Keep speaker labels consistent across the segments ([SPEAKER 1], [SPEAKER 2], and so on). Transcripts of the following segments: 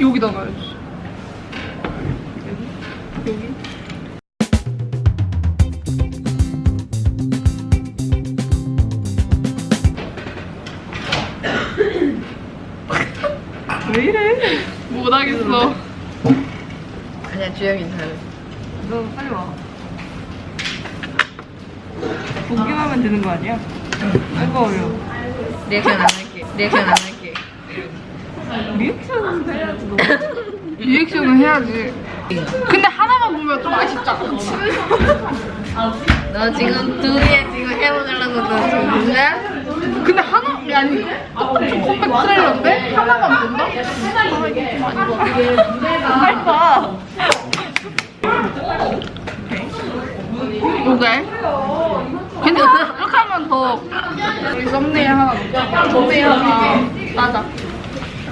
[SPEAKER 1] 여기다 놔야지. 여기? 여기?
[SPEAKER 2] 왜 이래?
[SPEAKER 1] 못하겠어.
[SPEAKER 2] 아니야 주영이 잘해.
[SPEAKER 1] 너
[SPEAKER 3] 빨리 와.
[SPEAKER 2] 보기만 되는 거 아니야? 뜨거워요. 리액션 안 할게. 리액션 안 할게. 리액션은 해야지.
[SPEAKER 3] 너.
[SPEAKER 1] 리액션은 해야지. 근데 하나만 보면 좀 아쉽잖아.
[SPEAKER 2] 너 지금 두 개 지금 해보려고 너 중인가?
[SPEAKER 1] 근데 하나 아니
[SPEAKER 3] 컴백
[SPEAKER 1] 트레일러인데 하나만 본다?
[SPEAKER 2] 할까?
[SPEAKER 3] 오케이.
[SPEAKER 1] 괜찮아. 이렇게 하면 더 우리 썸네일 하나 넣자. 썸네일 하나 따자.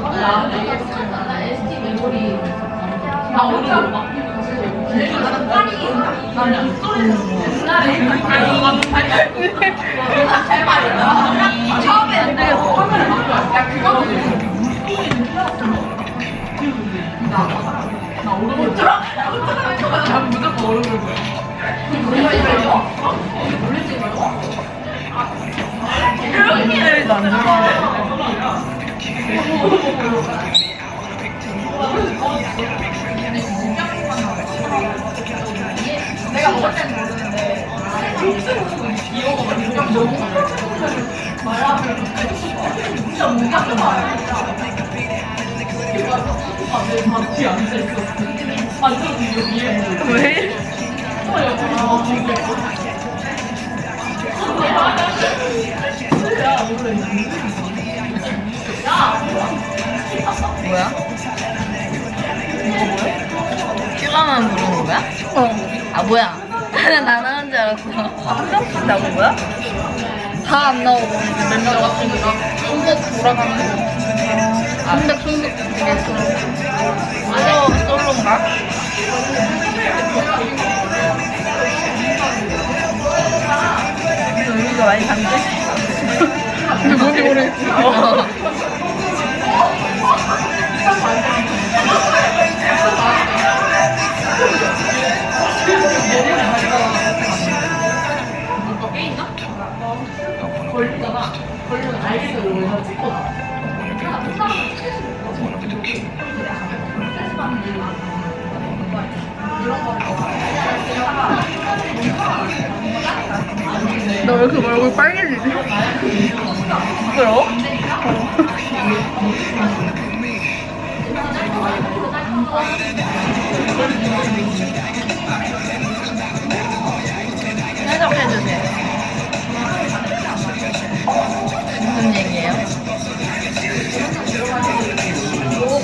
[SPEAKER 4] 나 ST 메모리 나 어디로 막 처음에 근데 화면을 바꿔. 야 그거
[SPEAKER 3] 나 오르고 들어?
[SPEAKER 4] 나
[SPEAKER 3] 무조건 오르고 들어.
[SPEAKER 4] 놀라지 말고. 놀라지 말고. 그런 게 나는. 내가 먹을 때는 모르는데
[SPEAKER 3] 이거 먹으면 너무 말하면 진짜 무기한 거 아내 바퀴 앉아 있어. 앉아서 여기에 왜? 어 여기 나 지금. 진짜 모르겠
[SPEAKER 2] 뭐야? 큐가만 부르는 거야?
[SPEAKER 1] 어.
[SPEAKER 2] 아 뭐야? 나 나온 줄 알았어. 한 명씩 나온 거야?
[SPEAKER 1] 다 안 나오고 이제 멤버 같으니까 순서 돌아가는 거. 한백 순서 되겠어.
[SPEAKER 2] 솔로 솔로인가? 의미가 많이 담겨.
[SPEAKER 3] 근데 뭔지 모르겠어. 너왜 이렇게
[SPEAKER 1] 얼굴 빨개지지?
[SPEAKER 3] 부끄러워? 해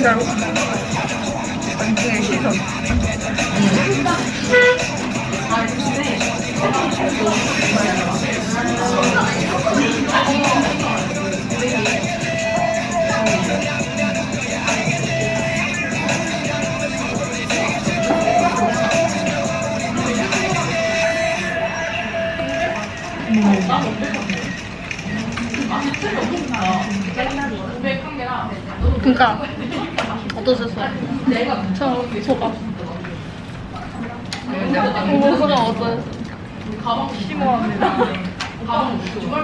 [SPEAKER 1] 진짜로? 완전히 시선. 그니까 어떠셨어요? 저 소감
[SPEAKER 4] 오 소감 어떠셨어요?
[SPEAKER 3] 심오합니다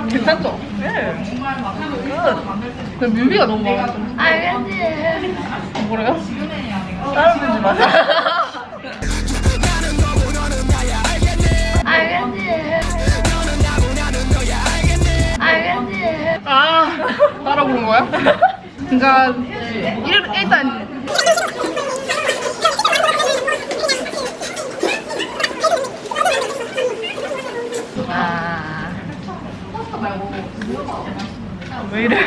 [SPEAKER 4] 괜찮죠? 네그
[SPEAKER 1] 뮤비가 너무 마음에 들어
[SPEAKER 2] 알겠지.
[SPEAKER 1] 뭐래요?
[SPEAKER 4] 다른 분지
[SPEAKER 3] 마세요
[SPEAKER 2] 알겠지. 알겠지.
[SPEAKER 1] 아 따라 부른 거야? 그러니까 일, 일단
[SPEAKER 4] 왜 이래?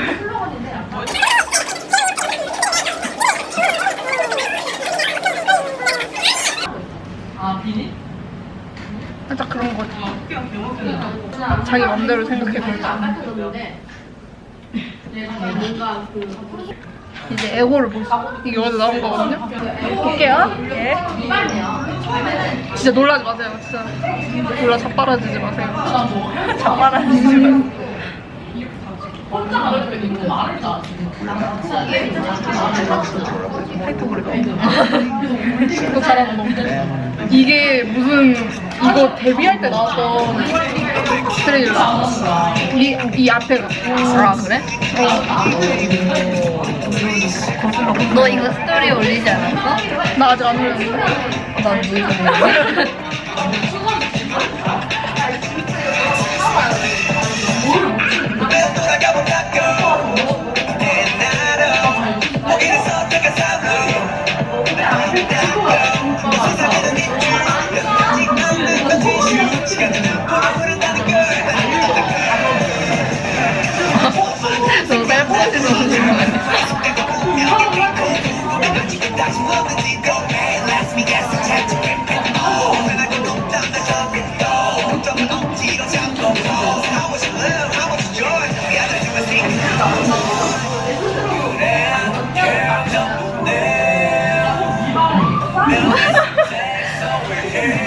[SPEAKER 1] 살짝 그런 거지. 자기 맘대로 생각해 볼까. 이제 에고를 볼수 이게 어제 나온 거거든요? 볼게요.
[SPEAKER 4] 예.
[SPEAKER 1] 진짜 놀라지 마세요. 진짜 놀라 자빠라지지 마세요.
[SPEAKER 3] 자빠라지지 마세요. 이거 잘하는 거.
[SPEAKER 1] 이게 무슨 이거 데뷔할 때 나왔던 트레일러. 이, 이 앞에가. 아
[SPEAKER 2] 그래?
[SPEAKER 3] 너 이거
[SPEAKER 2] 스토리 올리지 않았어?
[SPEAKER 1] 나 아직 안 올렸는데.
[SPEAKER 2] 난 누구
[SPEAKER 3] Oh, my God.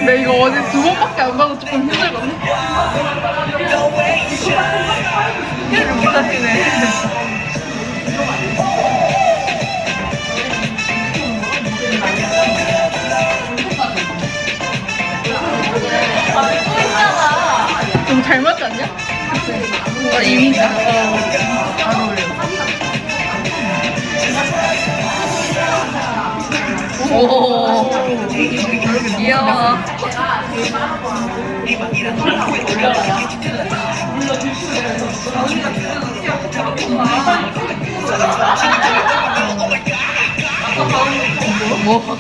[SPEAKER 1] 근데 이거 어제 두 번밖에 안 봐서 조금 힘들거든. 좀잘 맞지 않냐? 뭔가 이미지가. 안 어울려.
[SPEAKER 4] 오
[SPEAKER 3] 귀여워
[SPEAKER 2] 뭐? 뭐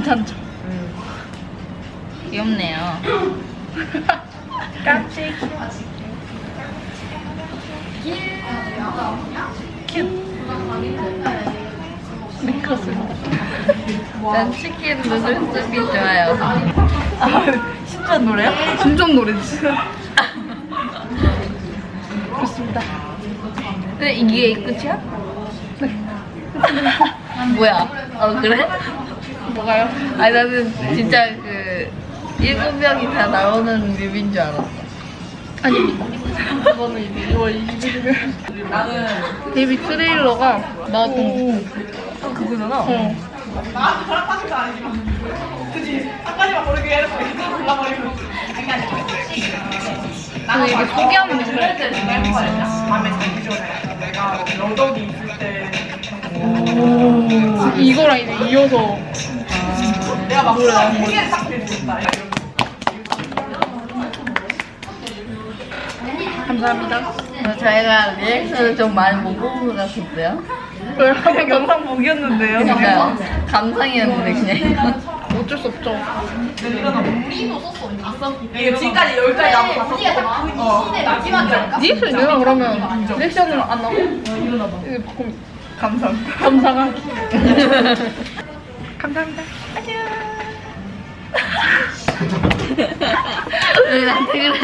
[SPEAKER 1] 괜찮죠?
[SPEAKER 2] 귀엽네요
[SPEAKER 1] 깜찍
[SPEAKER 2] 난 치킨 누들숲이 좋아요 아 진짜 노래야?
[SPEAKER 1] 진짜 노래지 그렇습니다
[SPEAKER 2] 근데 이게 끝이야? 뭐야? 어 그래?
[SPEAKER 1] 뭐가요?
[SPEAKER 2] 아니 나는 진짜 그 일곱 명이 다 나오는 뮤비인 줄 알았어.
[SPEAKER 1] 아니 이거는 이제 2월 21일 데뷔 트레일러가 나왔던
[SPEAKER 2] 아 그거잖아.
[SPEAKER 1] 어. 그 이게 소개하는 거 이거랑 이제 이어서
[SPEAKER 3] 나온 거지.
[SPEAKER 1] 감사합니다.
[SPEAKER 4] 어,
[SPEAKER 2] 저희가 리액션을 좀 많이 못 본 것 같았어요
[SPEAKER 1] 그냥 영상 보기였는데요. 그러니까
[SPEAKER 2] 감상이었는데 그냥
[SPEAKER 1] 어쩔 수 없죠.
[SPEAKER 3] 이게 지금까지 여기까지 나무 봤었어. 리액션 내가 그러면 리액션을 안
[SPEAKER 1] 나고? 감사합니다. 감사가. 감사합니다. 안녕.
[SPEAKER 2] 왜 나한테 그래?